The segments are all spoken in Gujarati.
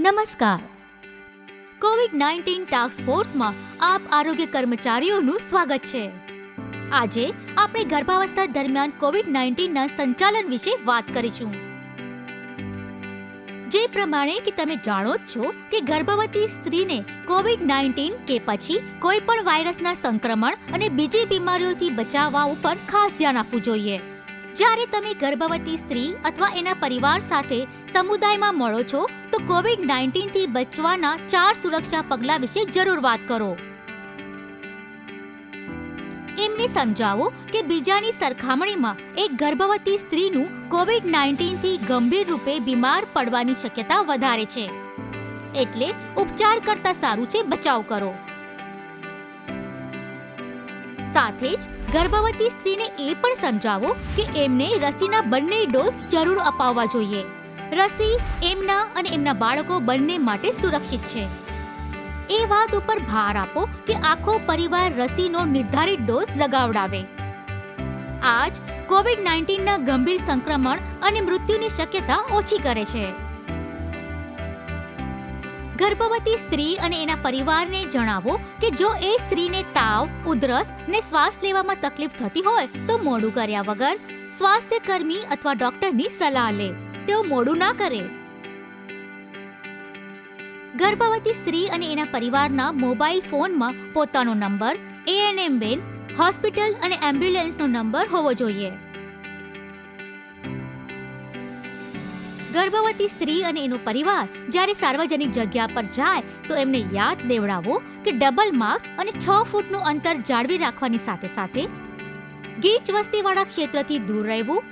નમસ્કાર. કોવિડ નાઇન્ટીન ટાસ્ક ફોર્સમાં આપ આરોગ્ય કર્મચારીઓનું સ્વાગત છે. આજે આપણે ગર્ભાવસ્થા દરમિયાન કોવિડ નાઇન્ટીનના સંચાલન વિશે વાત કરીશું. જે પ્રમાણે કે તમે જાણો જ છો કે ગર્ભવતી સ્ત્રીને કોવિડ નાઇન્ટીન કે પછી કોઈ પણ વાયરસના સંક્રમણ અને બીજી બીમારીઓથી બચાવવા ઉપર ખાસ ધ્યાન આપવું જોઈએ. જ્યારે તમે ગર્ભવતી સ્ત્રી અથવા એના પરિવાર સાથે સમુદાયમાં મળો છો તો કોવિડ નાઇન્ટીનથી બચવાના ચાર સુરક્ષા પગલાં વિશે જરૂર વાત કરો. એમને સમજાવો કે બીજાની સરખામણીમાં એક ગર્ભવતી સ્ત્રીનું કોવિડ નાઇન્ટીનથી ગંભીર રૂપે બીમાર પડવાની શક્યતા વધારે છે. એટલે ઉપચાર કરતા સારું છે, બચાવ કરો. સાથે જ ગર્ભવતી સ્ત્રીને એ પણ સમજાવો કે એમને રસીના બંને ડોઝ જરૂર અપાવવા જોઈએ. રસી, એમના અને એમના બાળકો બંને માટે સુરક્ષિત છે. એ વાત ઉપર ભાર આપો કે આખો પરિવાર રસીનો નિર્ધારિત ડોઝ લગાવડાવે. આજ કોવિડ નાઇન્ટીનના ગંભીર સંક્રમણ અને મૃત્યુની શક્યતા ઓછી કરે છે. ગર્ભવતી સ્ત્રી અને એના પરિવારને જણાવો કે જો એ સ્ત્રીને તાવ, ઉધરસ ને શ્વાસ લેવામાં તકલીફ થતી હોય તો મોડું કર્યા વગર સ્વાસ્થ્ય કર્મી અથવા ડોક્ટરની સલાહ લે. તેઓ મોડું ના કરે. ગર્ભવતી સ્ત્રી અને એના પરિવારના મોબાઈલ ફોનમાં પોતાનો નંબર એએનએમ બેન, હોસ્પિટલ અને એમ્બ્યુલન્સનો નંબર હોવો જોઈએ. ગર્ભવતી સ્ત્રી અને એનો પરિવાર જ્યારે સાર્વજનિક જગ્યા પર જાય, તો એમને યાદ દેવડાવો કે ડબલ માસ્ક અને છ ફૂટનું અંતર જાળવી રાખવાની સાથે સાથે ગીચ વસ્તીવાળા ક્ષેત્રથી દૂર રહેવું,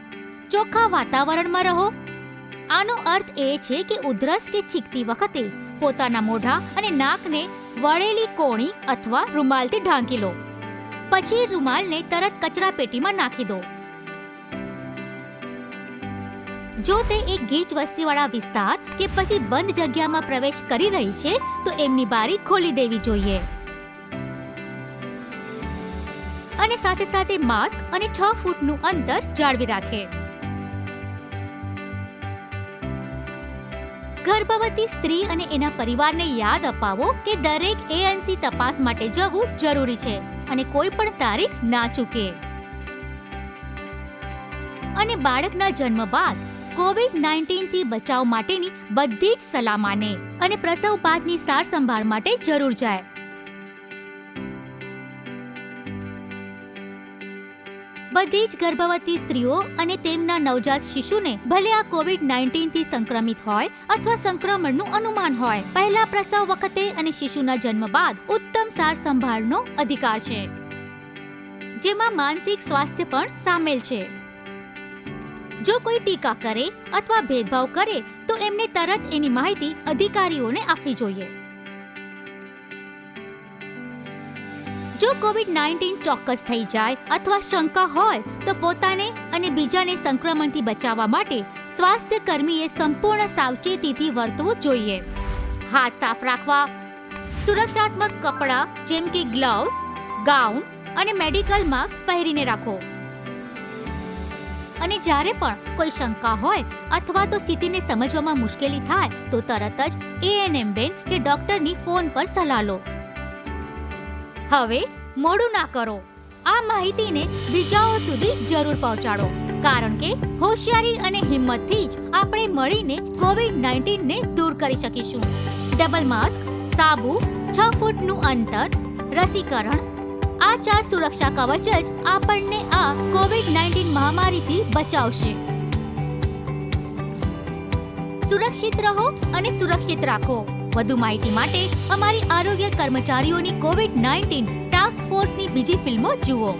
ચોખ્ખા વાતાવરણમાં રહો આનો અર્થ એ છે કે ઉધરસ કે છીંકતી વખતે પોતાના મોઢા અને નાકને વળેલી કોણી અથવા રૂમાલથી ઢાંકી લો. પછી રૂમાલને તરત કચરા પેટીમાં નાખી દો. જો તે એક ગીચ વસ્તીવાળા વિસ્તાર કે પછી બંધ જગ્યામાં પ્રવેશ કરી રહી છે, તો એમની બારી ખોલી દેવી જોઈએ. અને સાથે સાથે માસ્ક અને છ ફૂટનું અંતર જાળવી રાખે. ગર્ભવતી સ્ત્રી અને એના પરિવારને યાદ અપાવો કે દરેક એએનસી તપાસ માટે જવું જરૂરી છે અને કોઈ પણ તારીખ ના ચૂકે. અને બાળકના જન્મ બાદ કોવિડ નાઇન્ટીનથી બચાવ માટેની બધી જ સલાહ માને અને પ્રસવ બાદની સાર સંભાળ માટે જરૂર જાય. બધી જ ગર્ભવતી સ્ત્રીઓ અને તેમના નવજાત શિશુને ભલે આ કોવિડ નાઇન્ટીનથી સંક્રમિત હોય અથવા સંક્રમણનું અનુમાન હોય, પહેલા પ્રસવ વખતે અને શિશુના જન્મ બાદ ઉત્તમ સાર સંભાળનો અધિકાર છે, જેમાં માનસિક સ્વાસ્થ્ય પણ સામેલ છે. જો કોઈ ટીકા કરે અથવા ભેદભાવ કરે, તો એમને તરત એની માહિતી અધિકારીઓને આપવી જોઈએ. જો કોવિડ નાઇન્ટીન ચોક્કસ થઈ જાય અથવા શંકા હોય, તો પોતાને અને બીજાને સંક્રમણથી બચાવવા માટે સ્વાસ્થ્ય કર્મીએ સંપૂર્ણ સાવચેતીથી વર્તવું જોઈએ. હાથ સાફ રાખવા, સુરક્ષાત્મક કપડાં જેમ કે ગ્લવ્સ ગાઉન અને મેડિકલ માસ્ક પહેરીને રાખો. અને જ્યારે પણ કોઈ શંકા હોય અથવા તો સ્થિતિને સમજવામાં મુશ્કેલી થાય, તો તરત જ એએનએમ બેન કે ડોક્ટરની ફોન પર સલાહ લો. હવે મોડું ના કરો. આ માહિતીને બીજાઓ સુધી જરૂર પહોંચાડો. કારણ કે હોશિયારી અને હિંમતથી જ આપણે મળીને કોવિડ નાઇન્ટીનને દૂર કરી શકીશું. ડબલ માસ્ક, સાબુ, છ ફૂટનું અંતર, રસીકરણ. આ ચાર સુરક્ષા કવચ જ આપણને આ કોવિડ નાઇન્ટીન મહામારીથી બચાવશે. સુરક્ષિત રહો અને સુરક્ષિત રાખો. વધુ માહિતી માટે અમારી આરોગ્ય કર્મચારીઓની કોવિડ નાઇન્ટીન ટાસ્ક ફોર્સની બીજી ફિલ્મો જુઓ.